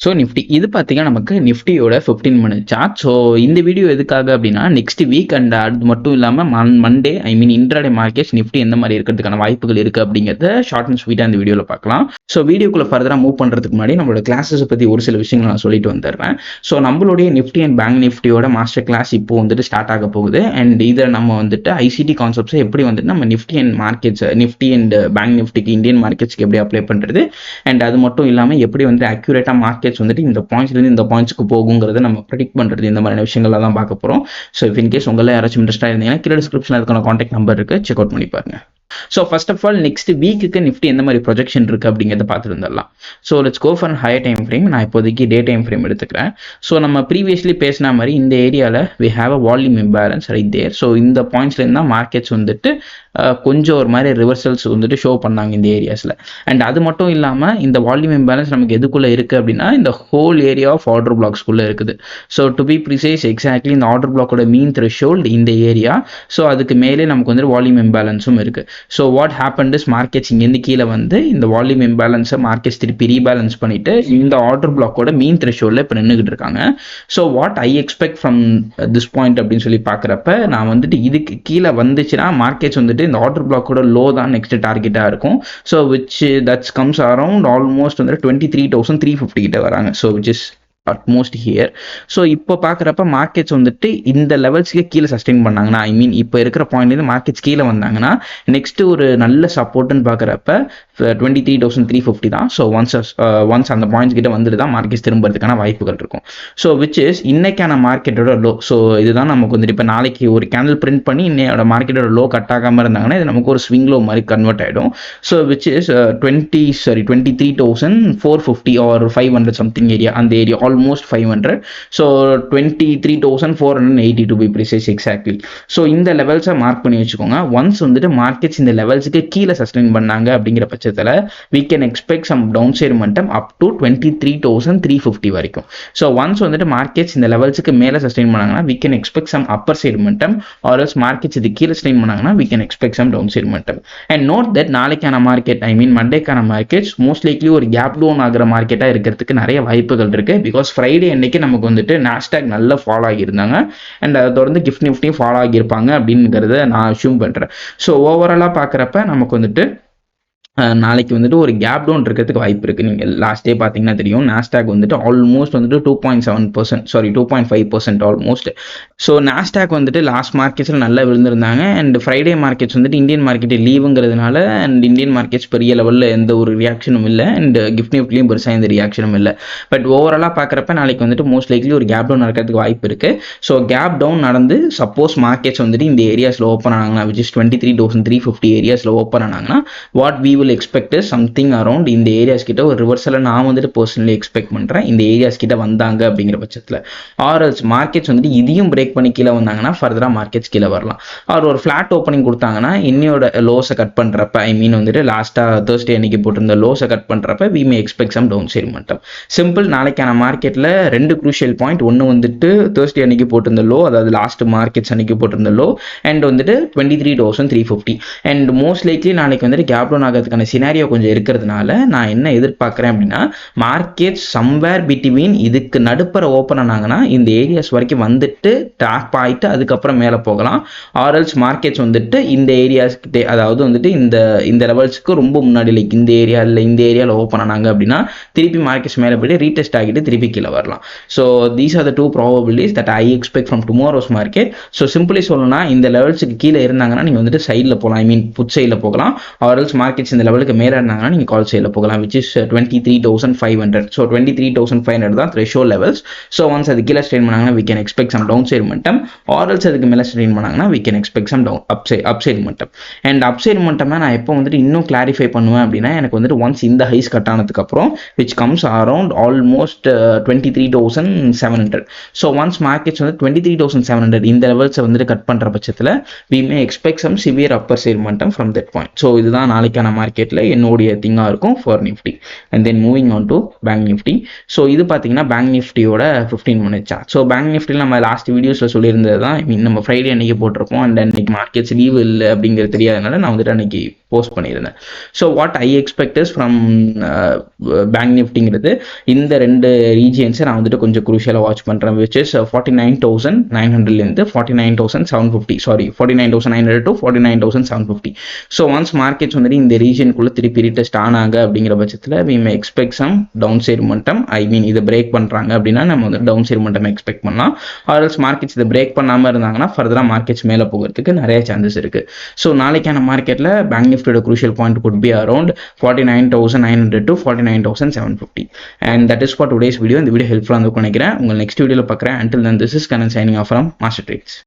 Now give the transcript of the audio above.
So Nifty இது பார்த்தீங்கன்னா நமக்கு நிஃப்டியோட ஃபிஃப்டீன் மினிட் சார்ட் ஸோ இந்த வீடியோ எதுக்காக அப்படின்னா நெக்ஸ்ட் வீக் அண்ட் அது மட்டும் இல்லாமல் மன் Monday I mean intraday markets Nifty எந்த மாதிரி இருக்கிறதுக்கான வாய்ப்புகள் இருக்குது அப்படிங்கிறத ஷார்ட் அண்ட் ஸ்வீட்டாக இந்த வீடியோவில் பார்க்கலாம். ஸோ வீடியோக்குள்ள ஃபர்தராக மூவ் பண்ணுறதுக்கு முன்னாடி நம்மளோட கிளாஸஸ் பற்றி ஒரு சில விஷயங்கள் நான் சொல்லிட்டு வந்துடுறேன். ஸோ நம்மளுடைய நிஃப்டி அண்ட் பேங்க் நிஃப்டியோட மாஸ்டர் கிளாஸ் இப்போ வந்துட்டு ஸ்டார்ட் ஆக போகுது. அண்ட் இதை நம்ம வந்துட்டு ஐசிடி கான்செப்ட்ஸை எப்படி வந்துட்டு நம்ம Nifty and markets Nifty and bank நிஃப்டிக்கு Indian மார்க்கெட்ஸ்க்கு எப்படி அப்ளை பண்ணுறது அண்ட் அது மட்டும் இல்லாமல் எப்படி வந்து அக்யூரேட்டாக மார்க்கெட் மார்க்கெட்ஸ் வந்துட்டு இந்த பாயிண்ட்ஸ்லேருந்து இந்த பாயிண்ட்ஸ்க்கு போகுங்கிறத நம்ம ப்ரெடிக்ட் பண்ணுறது இந்த மாதிரியான விஷயங்கள்லாம் தான் பார்க்க போகிறோம் ஸோ இஃப் இன்கேஸ் உங்களை யாராச்சும் இன்ட்ரெஸ்ட்டாக இருந்தீங்கன்னா கீழே டிஸ்கிரிப்ஷனில் அதுக்கான காண்டாக்ட் நம்பர் இருக்குது செக் அவுட் பண்ணி பாருங்க. So first of all next வீக்குக்கு நிஃப்டி எந்த மாதிரி ப்ரொஜெக்ஷன் இருக்குது அப்படிங்கிறத பார்த்துட்டு வந்துடலாம். So let's go for higher time frame நான் இப்போதைக்கு டே டைம் ஃப்ரேம் எடுத்துக்கிறேன். ஸோ நம்ம ப்ரீவியஸ்லி பேசின மாதிரி இந்த ஏரியாவில் we have a volume imbalance right there so இந்த பாயிண்ட்ஸ்லேருந்து தான் மார்க்கெட்ஸ் வந்துட்டு கொஞ்சம் ஒரு மாதிரி ரிவர்சல்ஸ் வந்துட்டு ஷோ பண்ணாங்க இந்த ஏரியாஸில் அண்ட் அது மட்டும் இல்லாமல் இந்த வால்யூம் இம்பேலன்ஸ் நமக்கு எதுக்குள்ளே இருக்குது அப்படின்னா இந்த ஹோல் ஏரியா ஆஃப் ஆர்டர் பிளாக்ஸ்குள்ளே இருக்குது. So to be precise exactly இந்த ஆர்டர் பிளாக்கோட மீன் த்ரெஷோல்டு இந்த ஏரியா ஸோ அதுக்கு மேலே நமக்கு வந்து வால்யூம் இம்பேலன்ஸும் இருக்குது so what happen is markets இங்கேருந்து கீழே வந்து இந்த வால்யூம் இம்பேலன்ஸை மார்க்கெட்ஸ் திருப்பி ரீபேலன்ஸ் பண்ணிட்டு இந்த ஆர்டர் பிளாக்கோட மீன் த்ரெஷோல்டில் இப்போ நின்றுக்கிட்டு இருக்காங்க. So what I expect from this point அப்படின்னு சொல்லி பார்க்குறப்ப நான் வந்துட்டு இதுக்கு கீழே வந்துச்சுன்னா மார்க்கெட்ஸ் வந்துட்டு இந்த ஆர்டர் பிளாக்கோட லோ தான் நெக்ஸ்ட் டார்கெட்டாக இருக்கும். So which that's comes around almost வந்து twenty three thousand three fifty கிட்ட வராங்க. So which is at most here so இப்போ பார்க்குறப்ப மார்க்கெட்ஸ் வந்துட்டு இந்த லெவல்ஸ்க்கு கீழே சஸ்டெயின் பண்ணாங்கன்னா ஐ மீன் இப்போ இருக்கிற பாயிண்ட்லேருந்து மார்க்கெட்ஸ் கீழே வந்தாங்கன்னா நெக்ஸ்ட் ஒரு நல்ல சப்போர்ட்னு பார்க்குறப்ப twenty three thousand three fifty தான். ஸோ ஒன்ஸ் ஒன்ஸ் அந்த பாயிண்ட்ஸ் கிட்ட வந்துட்டு தான் மார்க்கெட்ஸ் திரும்புறதுக்கான வாய்ப்புகள் இருக்கும். ஸோ விச் இஸ் இன்னைக்கான மார்க்கெட்டோட லோ ஸோ இதுதான் நமக்கு வந்துட்டு இப்போ நாளைக்கு ஒரு கேண்டில் பிரிண்ட் பண்ணி இன்னையோட மார்க்கெட்டோட லோ கட் ஆகாமல் இருந்தாங்கன்னா இது நமக்கு ஒரு ஸ்விங் லோ மாதிரி கன்வெர்ட் ஆகிடும் so which is twenty sorry twenty three thousand four fifty or five hundred something area அந்த area all almost five hundred so twenty three thousand four hundred eighty to be precise exactly so இந்த லெவல்ஸை mark பண்ணி வச்சுக்கோங்க. Once வந்துட்டு markets இந்த லெவல்ஸுக்கு கீழே sustain பண்ணாங்க அப்படிங்கிற பட்சத்தில் we can some down side momentum up to twenty three thousand three fifty வரைக்கும். ஸோ ஒன்ஸ் வந்துட்டு மார்க்கெட்ஸ் இந்த லெவல்ஸுக்கு மேலே சஸ்டெயின் பண்ணாங்கன்னா we can expect some upper side momentum or markets இது கீழே சஸ்டெயின் பண்ணாங்கன்னா we expect some down downside momentum. And note that நாளைக்கான மார்க்கெட் ஐ மீன் மண்டேக்கான மார்க்கெட்ஸ் மோஸ்ட் லைக்லி ஒரு கேப் டவுன் ஆகிற மார்க்கெட்டாக இருக்கிறதுக்கு நிறைய வாய்ப்புகள் இருக்கு பிகாஸ் ஃப்ரைடே அன்னைக்கு நமக்கு வந்துட்டு நாஸ்டாக் நல்லா ஃபாலோ ஆகியிருந்தாங்க. அண்ட் அதை தொடர்ந்து கிஃப்ட் நிஃப்டியும் ஃபாலோ ஆகியிருப்பாங்க அப்படிங்கிறத நான் அஷ்யூம் பண்ணுறேன் ஸோ ஓவராலாக பார்க்குறப்ப நமக்கு வந்துட்டு நாளைக்கு வந்துட்டு ஒரு கேப் டவுன் இருக்கிறதுக்கு வாய்ப்பு இருக்குது நீங்கள் லாஸ்ட் டே பார்த்தீங்கன்னா தெரியும் நாஸ்டாக் வந்துட்டு ஆல்மோஸ்ட் வந்துட்டு two point seven percent sorry two point five percent almost so Nasdaq வந்துட்டு லாஸ்ட் மார்க்கெட்ஸில் நல்லா விழுந்திருந்தாங்க. அண்ட் ஃப்ரைடே மார்க்கெட்ஸ் வந்துட்டு இந்தியன் மார்க்கெட் லீவுங்கிறதுனால அண்ட் இந்தியன் மார்க்கெட்ஸ் பெரிய லெவலில் எந்த ஒரு ரியாக்ஷனும் இல்லை. அண்ட் கிஃப்ட் நிஃப்ட்லேயும் பெருசாக எந்த ரியாக்ஷனும் இல்லை. பட் ஓவராலாக பார்க்குறப்ப நாளைக்கு வந்துட்டு மோஸ்ட் லைக்லி ஒரு கேப் டவுன் நடக்கிறதுக்கு வாய்ப்பு இருக்குது ஸோ கேப் டவுன் நடந்து சப்போஸ் மார்க்கெட்ஸ் வந்துட்டு இந்த ஏரியாஸில் open ஆனாங்கன்னா which is twenty three thousand three fifty ஏரியாஸில் open ஆனாங்கன்னா what we will expect something around இந்த ஏரியாஸ் கிட்ட ஒரு ரிவர்சலை நான் வந்துட்டு பர்சனலி எக்ஸ்பெக்ட் பண்ணுறேன் இந்த ஏரியாஸ் கிட்ட வந்தாங்க அப்படிங்கிற பட்சத்தில். ஆர்எல்ஸ் மார்க்கெட்ஸ் வந்துட்டு இதையும் பிரேக் பண்ணி கீழே வந்தாங்கன்னா ஃபர்தராக மார்க்கெட்ஸ் கீழே வரலாம். ஆர் ஒரு ஃப்ளாட் ஓப்பனிங் கொடுத்தாங்கன்னா இன்னையோட லோஸை கட் பண்ணுறப்ப ஐ மீன் வந்துட்டு லாஸ்ட்டாக தேர்ஸ்டே அன்னைக்கு போட்டிருந்த லோஸை கட் பண்ணுறப்ப we may expect some down side மட்டும். சிம்பிள் நாளைக்கான மார்க்கெட்டில் ரெண்டு குரூஷியல் பாயிண்ட் ஒன்று வந்துட்டு தேர்ஸ்டே அன்னைக்கு போட்டிருந்த லோ அதாவது லாஸ்ட் மார்க்கெட்ஸ் அன்னைக்கு போட்டிருந்த லோ அண்ட் வந்துட்டு twenty three thousand three fifty and most likely நாளைக்கு வந்துட்டு கேப் டவுன் அதுக்கான சினாரியோ கொஞ்சம் இருக்கிறதுனால நான் என்ன எதிர்பார்க்குறேன் அப்படின்னா மார்க்கெட் சம்வேர் பிட்வீன் இதுக்கு நடுப்புற ஓப்பன் ஆனாங்கன்னா இந்த ஏரியாஸ் வரைக்கும் வந்துட்டு டாப் ஆகிட்டு அதுக்கப்புறம் மேலே போகலாம். ஆர்எல்ஸ் மார்க்கெட்ஸ் வந்துட்டு இந்த ஏரியாஸ்கிட்டே அதாவது வந்துட்டு இந்த இந்த லெவல்ஸ்க்கு ரொம்ப முன்னாடி லைக் இந்த ஏரியா இல்லை இந்த ஏரியாவில் ஓப்பன் ஆனாங்க அப்படின்னா திருப்பி மார்க்கெட்ஸ் மேலே போயிட்டு ரீடெஸ்ட் ஆகிட்டு திருப்பி கீழே வரலாம். So these are the two probabilities that I expect from tomorrow's market so simply சொல்லணும்னா இந்த லெவல்ஸுக்கு கீழே இருந்தாங்கன்னா நீங்கள் வந்துட்டு சைடில் போகலாம். ஐ மீன் புட் சைடில் போகலாம். ஆர்எல்ஸ் மார்க்கெட்ஸ் இந்த லெவலுக்கு மேலே இருந்தாங்கன்னா நீங்கள் கால் சைடில் போகலாம் which is twenty three thousand five hundred so twenty three thousand five hundred தான் த்ரெஷோ லெவல்ஸ் ஸோ ஒன்ஸ் அது கீழே ஸ்ட்ரெயின் பண்ணாங்கன்னா we can expect some down side மட்டும் ஆர்எல்ஸ் அதுக்கு மேலே ஸ்ட்ரெயின் பண்ணாங்கன்னா we can expect some down up side up மட்டும் and up side மட்டும் நான் எப்போ வந்துட்டு இன்னும் கிளாரிஃபை பண்ணுவேன் அப்படின்னா எனக்கு வந்துட்டு ஒன்ஸ் இந்த ஹைஸ் கட் ஆனதுக்கப்புறம் which comes around almost twenty three thousand seven hundred so once markets வந்து twenty three thousand seven hundred இந்த லெவல்ஸை வந்துட்டு கட் பண்ணுற பட்சத்தில் we may expect some severe upper side மட்டம் ஃப்ரம் தட் பாயிண்ட் ஸோ இதுதான் நாளைக்கான மாதிரி மார்க்கெட்டில் என்னுடைய திங்காக இருக்கும் for Nifty and then moving on to bank Nifty so இது பார்த்தீங்கன்னா பேங்க் நிஃப்டியோட fifteen minute chart so bank நிஃப்டியில் நம்ம லாஸ்ட் வீடியோஸில் சொல்லியிருந்தது தான் ஐ மீன் நம்ம ஃப்ரைடே அன்னைக்கு போட்டிருப்போம் அண்ட் அன்னைக்கு மார்க்கெட்ஸ் லீவ் இல்லை அப்படிங்கிறது தெரியாதனால நான் வந்துட்டு அன்னைக்கு போஸ்ட் பண்ணியிருந்தேன். So what I expects from bank நிஃப்டிங்கிறது இந்த ரெண்டு ரீஜியன்ஸை நான் வந்துட்டு கொஞ்சம் குரூஷியலாக வாட்ச் பண்ணுறேன் which is forty nine thousand nine ஹண்ட்ரட்லேருந்து forty nine thousand seven fifty sorry forty nine thousand nine hundred to forty nine thousand seven fifty so once markets வந்துட்டு இந்த ரீஜியனுக்குள்ளே திருப்பி ரீட்டஸ்ட் ஆனாங்க அப்படிங்கிற பட்சத்தில் we may expect some down side மட்டம் I மீன் இதை பிரேக் பண்ணுறாங்க அப்படின்னா நம்ம வந்து டவுன் சைடு மட்டம் எக்ஸ்பெக்ட் பண்ணலாம். ஆர்எல்ஸ் மார்க்கெட்ஸ் இதை பிரேக் பண்ணாமல் இருந்தாங்கன்னா ஃபர்தராக மார்க்கெட்ஸ் மேலே போகிறதுக்கு நிறைய சான்சஸ் இருக்குது ஸோ நாளைக்கான மார்க்கெட்டில் பேங்க் நிஃப்டியோட crucial point could be around forty nine thousand nine hundred to forty nine thousand seven fifty and that is for today's video இந்த வீடியோ ஹெல்ப்ஃபுல்லாக வந்து நினைக்கிறேன். உங்கள் நெக்ஸ்ட் வீடியோவில் பார்க்குறேன். Until then this is Kanan signing off from master trades